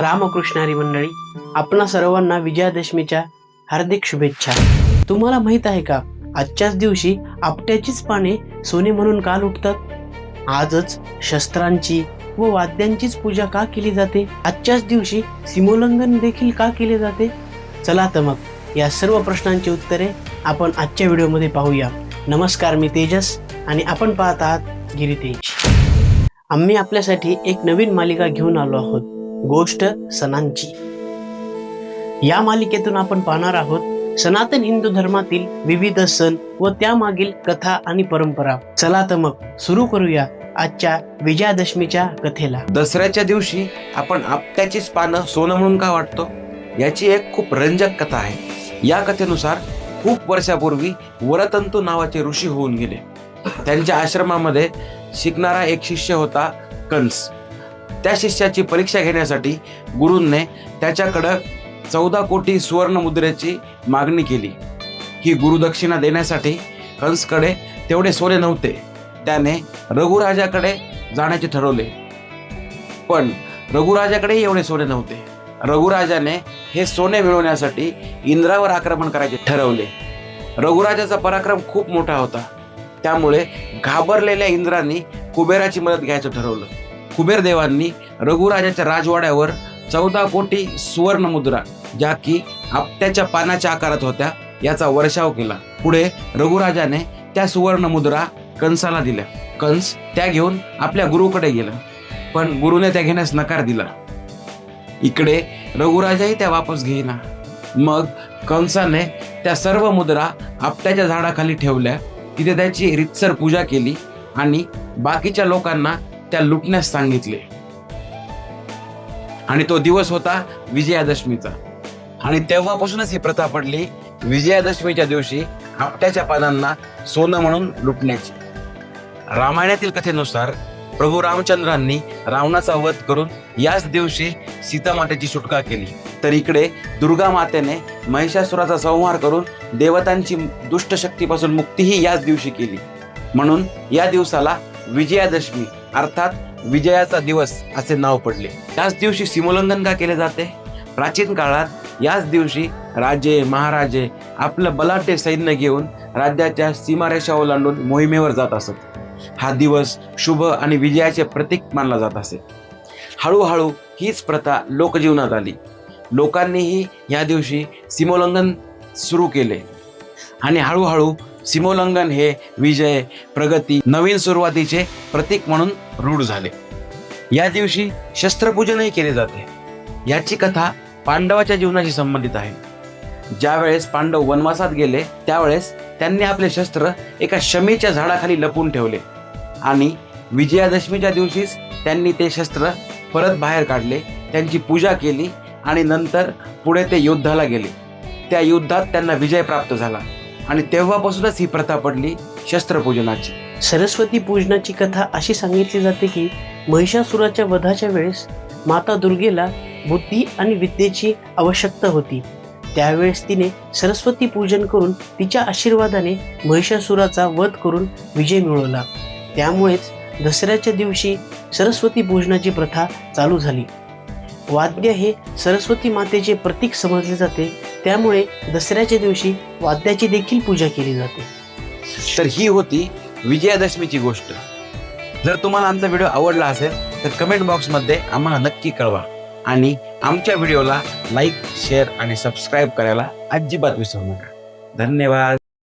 रामकृष्णारी मंडळी आपणा सर्वांना विजयादशमीच्या हार्दिक शुभेच्छा. तुम्हाला माहीत आहे का आजच्याच दिवशी आपट्याचीच पाने सोने म्हणून का लुटतात? आजच शस्त्रांची व वाद्यांचीच पूजा का केली जाते? आजच्याच दिवशी सीमोल्लंघन देखील का केले जाते? चला तर मग या सर्व प्रश्नांची उत्तरे आपण आजच्या व्हिडिओमध्ये पाहूया. नमस्कार मी तेजस आणि आपण पाहत आहात गिरितेज. आम्ही आपल्यासाठी एक नवीन मालिका घेऊन आलो आहोत गोष्ट सणांची. या मालिकेतून आपण पाहणार आहोत सनातन हिंदू धर्मातील विविध सण व त्यामागील कथा आणि परंपरा. चला तर मग सुरू करूया आजच्या विजयादशमीच्या कथेला. दसऱ्याच्या दिवशी आपण आपट्याचीच पानं सोनं म्हणून का वाटतो? याची एक खूप रंजक कथा आहे. या कथेनुसार खूप वर्षापूर्वी वरतंतू नावाचे ऋषी होऊन गेले. त्यांच्या आश्रमामध्ये शिकणारा एक शिष्य होता कंस त्या शिष्याची परीक्षा घेण्यासाठी गुरूंने त्याच्याकडं चौदा कोटी सुवर्ण मुद्रेची मागणी केली. ही गुरुदक्षिणा देण्यासाठी कंसकडे तेवढे सोने नव्हते. त्याने रघुराजाकडे जाण्याचे ठरवले. पण रघुराजाकडे एवढे सोने नव्हते. रघुराजाने हे सोने मिळवण्यासाठी इंद्रावर आक्रमण करायचे ठरवले. रघुराजाचा पराक्रम खूप मोठा होता. त्यामुळे घाबरलेल्या इंद्रांनी कुबेराची मदत घ्यायचं ठरवलं. कुबेर देवांनी रघुराजाच्या राजवाड्यावर चौदा कोटी सुवर्ण मुद्रा ज्या की आपट्याच्या पानाच्या आकारात होत्या याचा वर्षाव केला. पुढे रघुराजाने त्या सुवर्ण मुद्रा कंसाला दिल्या. कंस त्या घेऊन आपल्या गुरुकडे गेला. पण गुरुने त्या घेण्यास नकार दिला. इकडे रघुराजाही त्या वापस घेईना. मग कंसाने त्या सर्व मुद्रा आपट्याच्या झाडाखाली ठेवल्या. तिथे त्याची रितसर पूजा केली आणि बाकीच्या लोकांना त्या लुटण्यास सांगितले. आणि तो दिवस होता विजयादशमीचा. आणि तेव्हापासूनच ही प्रथा पडली विजयादशमीच्या दिवशी आपट्याच्या पानांना सोनं म्हणून लुटण्याची. रामायणातील कथेनुसार प्रभू रामचंद्रांनी रावणाचा वध करून याच दिवशी सीतामातेची सुटका केली. तर इकडे दुर्गा मातेने महिषासुराचा संहार करून देवतांची दुष्टशक्तीपासून मुक्तीही याच दिवशी केली. म्हणून या दिवसाला विजयादशमी अर्थात विजयाचा दिवस असे नाव पडले. याच दिवशी सीमोल्लंघन का केले जाते? प्राचीन काळात याच दिवशी राजे महाराजे आपलं बलाटे सैन्य घेऊन राज्याच्या सीमारेषा ओलांडून मोहिमेवर जात असत. हा दिवस शुभ आणि विजयाचे प्रतीक मानला जात असे. हळूहळू हीच प्रथा लोकजीवनात आली. लोकांनीही या दिवशी सीमोल्लंघन सुरू केले. आणि हळूहळू सीमोल्लंघन हे विजय प्रगती नवीन सुरुवातीचे प्रतीक म्हणून रूढ झाले. या दिवशी शस्त्रपूजनही केले जाते. याची कथा पांडवाच्या जीवनाशी संबंधित आहे. ज्यावेळेस पांडव वनवासात गेले त्यावेळेस त्यांनी आपले शस्त्र एका शमीच्या झाडाखाली लपून ठेवले. आणि विजयादशमीच्या दिवशीच त्यांनी ते शस्त्र परत बाहेर काढले. त्यांची पूजा केली आणि नंतर पुढे ते युद्धाला गेले. त्या युद्धात त्यांना विजय प्राप्त झाला. आणि तेव्हापासूनच ही प्रथा पडली शस्त्रपूजनाची. सरस्वती पूजनाची कथा अशी सांगितली जाते की महिषासुराच्या वधाच्या वेळेस माता दुर्गेला बुद्धी आणि विद्येची आवश्यकता होती. त्यावेळेस तिने सरस्वती पूजन करून तिच्या आशीर्वादाने महिषासुराचा वध करून विजय मिळवला. त्यामुळेच दसऱ्याच्या दिवशी सरस्वती पूजनाची प्रथा चालू झाली. वाद्य हे सरस्वती मातेचे प्रतीक समजले जाते. त्यामुळे दसऱ्याच्या दिवशी वाद्याची देखील पूजा केली जाते. तर ही होती विजयादशमीची गोष्ट. जर तुम्हाला आमचा व्हिडिओ आवडला असेल तर कमेंट बॉक्समध्ये आम्हाला नक्की कळवा. आणि आमच्या व्हिडिओला लाईक शेअर आणि सबस्क्राईब करायला अजिबात विसरू नका. धन्यवाद.